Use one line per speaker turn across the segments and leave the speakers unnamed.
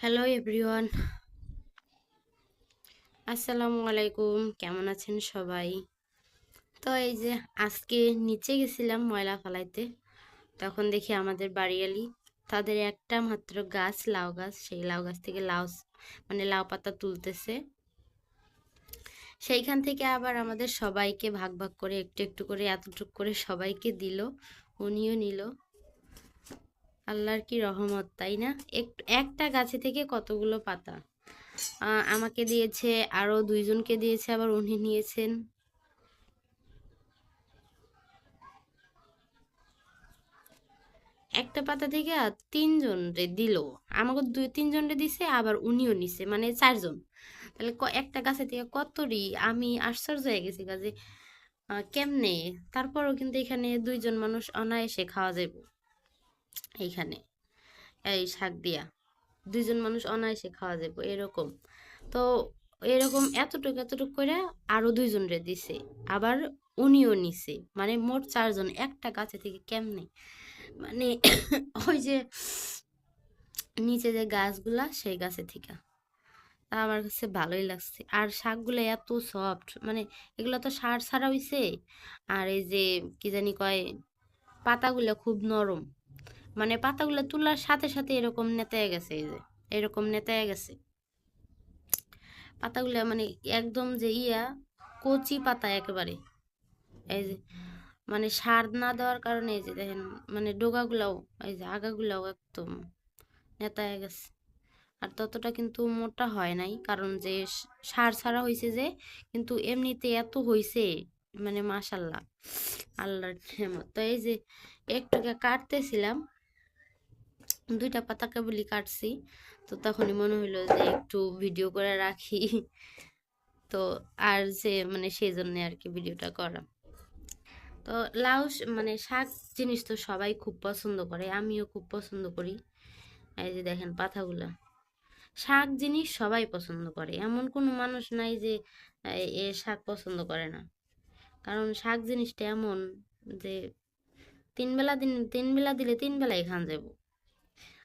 Hello everyone আসসালামু আলাইকুম কেমন আছেন সবাই? তো এই যে আজকে নিচে গেছিলাম ময়লা ফালাইতে। তখন দেখি আমাদের বাড়িয়ালি, তাদের একটা মাত্র গাছ, লাউ গাছ। সেই লাউ গাছ থেকে লাউ মানে লাউ পাতা তুলতেছে। সেইখান থেকে আবার আমাদের সবাইকে ভাগ ভাগ করে, একটু একটু করে, এতটুকু করে সবাইকে দিল। উনিও নিল। আল্লাহর কি রহমত, তাই না? একটু গাছে থেকে কতগুলো পাতা? আমাকে দিয়েছে আরও দুইজনকে দিয়েছে, আবার উনি নিয়েছেন। একটা পাতা থেকে তিনজন রে দিল। আমাকে দুই, তিনজন রে দিছে, আবার উনিও নিছে মানে চারজন। তাহলে একটা গাছে থেকে কতরি? আমি আশ্চর্য হয়ে গেছি কাজে কেমনে? তারপরও কিন্তু এখানে দুইজন মানুষ অনায়াসে খাওয়া যাবে এইখানে। এই শাক দিয়া। দুইজন মানুষ অনায়াসে খাওয়া যাবে এরকম। তো এরকম এতটুকু এতটুকু করে আরও দুইজন রে দিছে। আবার উনিও নিছে। মানে মোট চারজন, একটা গাছে থেকে কেমনে? মানে ওই যে নিচে যে গাছগুলা, সেই গাছে থেকে। তা আমার কাছে ভালোই লাগছে। আর শাকগুলো এত সফট মানে এগুলো তো সার ছাড়া হইছে। আর এই যে কি জানি কয়, পাতাগুলো খুব নরম। মানে পাতাগুলো তোলার সাথে সাথে এরকম নেতায় গেছে এই যে, এরকম নেতায় গেছে। পাতাগুলো মানে একদম যে ইয়া, কচি পাতা একেবারে। এই যে মানে সার না দেওয়ার কারণে এই যে দেখেন মানে ডোগাগুলাও, এই যে আগাগুলাও একদম নেতায় গেছে। আর ততটা কিন্তু মোটা হয় নাই, কারণ যে সার ছাড়া হয়েছে যে, কিন্তু এমনিতে এত হয়েছে মানে মাশাল্লাহ, আল্লাহর তো এই যে একটুকে কাটতেছিলাম দুইটা পাতা কেবলই কাটছি। তো তখনই মনে হলো যে একটু ভিডিও করে রাখি। তো আর যে মানে সেই জন্য আর কি ভিডিওটা করা। তো লাউ মানে শাক জিনিস তো সবাই খুব পছন্দ করে, আমিও খুব পছন্দ করি। এই যে দেখেন পাতাগুলা। শাক জিনিস সবাই পছন্দ করে, এমন কোনো মানুষ নাই যে এ শাক পছন্দ করে না। কারণ শাক জিনিসটা এমন যে, তিন বেলা দিন তিন বেলা দিলে তিন বেলাই খান যাব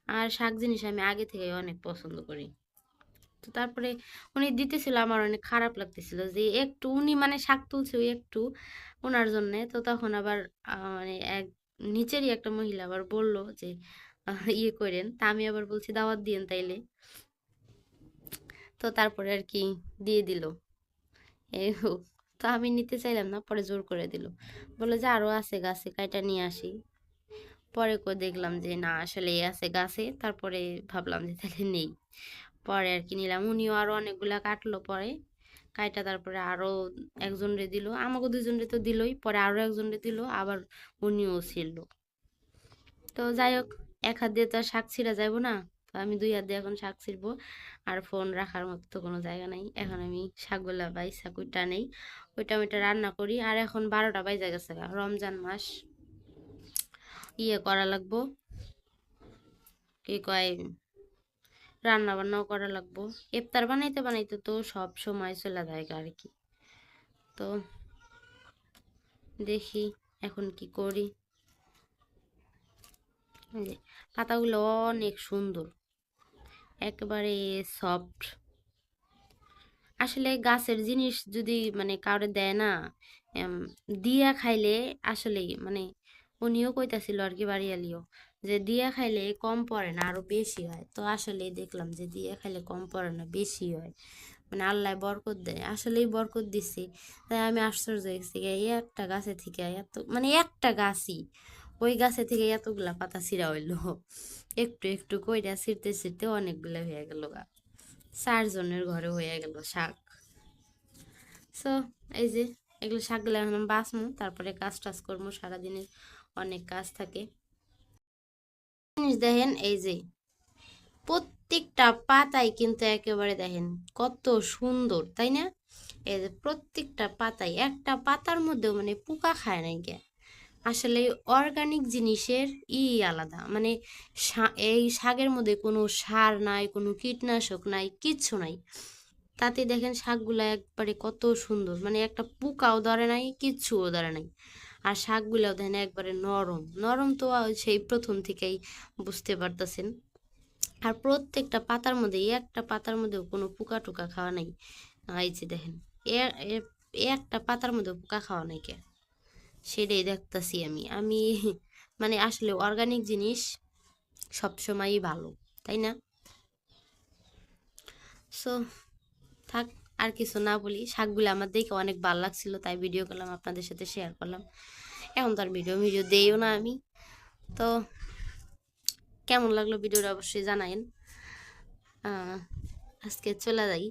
আর শাক জিনিস আমি আগে থেকে অনেক পছন্দ করি। তো তারপরে উনি দিতেছিল, আমার অনেক খারাপ লাগতেছিল যে একটু উনি মানে শাক তুলছে একটু ওনার জন্যে। তো তখন আবার মানে এক নিচেরই একটা মহিলা আবার বলল যে ইয়ে করেন। তা আমি আবার বলছি, দাওয়াত দিয়েন তাইলে। তো তারপরে আর কি দিয়ে দিল। এই হোক, তো আমি নিতে চাইলাম না, পরে জোর করে দিল। বলল, যে আরও আছে গাছে, কাইটা নিয়ে আসি। পরে করে দেখলাম যে, না, আসলে আছে গাছে। তারপরে ভাবলাম যে, তাহলে নেই। পরে আর কি নিলাম। উনিও আরও অনেকগুলা কাটলো পরে। কাইটা তারপরে আরও একজন রে দিল। আমাকে দুজন রে তো দিলই। পরে আরও একজন রে দিল। আবার উনিও ছিল তো যাই হোক, এক হাত দিয়ে তো আর শাক ছিঁড়া যাব না। তো আমি দুই হাত দিয়ে এখন শাক ছিঁড়বো। আর ফোন রাখার মতো তো কোনো জায়গা নাই। এখন আমি শাকগুলা বাইসা কুইটা নেই। ওইটা ওইটা রান্না করি। আর এখন বারোটা বাইজা গেছে রমজান মাস। ইয়ে করা লাগবো। কি কয় রান্না বান্নাও করা লাগবো। ইফতার বানাইতে বানাইতে তো সব সময় চলে যায় আর কি। তো দেখি এখন কি করি। পাতাগুলো অনেক সুন্দর। একেবারে সফট। আসলে গাছের জিনিস যদি মানে কাউরে দেয় না দিয়া খাইলে আসলেই মানে উনিও কইতাছিল আর কি বাড়িয়ালিও যে দিয়া খাইলে কম পড়ে না, আরও বেশি হয়। তো আসলেই দেখলাম যে দিয়া খাইলে কম পড়ে না, বেশি হয়। মানে আল্লাহ বরকত দেয়, আসলেই বরকত দিছে। তাই আমি আশ্চর্য হয়েছি এই একটা গাছে থেকে এত মানে একটা গাছই, ওই গাছে থেকে এতগুলা পাতা ছিঁড়া হইল। একটু একটু কইরা ছিঁড়তে ছিঁড়তে অনেকগুলো হয়ে গেল গা। চারজনের ঘরে হয়ে গেল শাক। সো এই যে, এগুলো শাকগুলো এখন বাছমু তারপরে কাজ টাজ করব সারাদিনের অনেক কাজ থাকে। জিনিস দেখেন, এই যে প্রত্যেকটা পাতাই কিন্তু একেবারে দেখেন কত সুন্দর, তাই না? এই যে প্রত্যেকটা পাতাই, একটা পাতার মধ্যেও মানে পোকা খায় নাই কে আসলে অর্গানিক জিনিসের ই আলাদা মানে এই শাকের মধ্যে কোনো সার নাই, কোনো কীটনাশক নাই, কিচ্ছু নাই। তাতে দেখেন শাকগুলা একবারে কত সুন্দর মানে একটা পোকাও ধরে নাই, কিচ্ছুও ধরে নাই। আর শাকগুলাও দেখেন একবারে নরম। নরম তো সেই প্রথম থেকেই বুঝতে পারতেছেন। আর প্রত্যেকটা পাতার মধ্যে, একটা পাতার মধ্যেও কোনো পোকা টোকা খাওয়া নাই। এই যে দেখেন একটা পাতার মধ্যে পোকা খাওয়া নাই কে? সেটাই দেখতাছি আমি। আমি মানে আসলে অর্গানিক জিনিস সবসময়ই ভালো, তাই না? সো থাক। আর কিছু না বলি, শাকগুলো আমার দেখে অনেক ভালো লাগছিল, তাই ভিডিও করলাম, আপনাদের সাথে শেয়ার করলাম। এখন তো আর ভিডিও ভিডিও দেইও না আমি। তো কেমন লাগল ভিডিওটা অবশ্যই জানাইন। আজকে চলে যাই।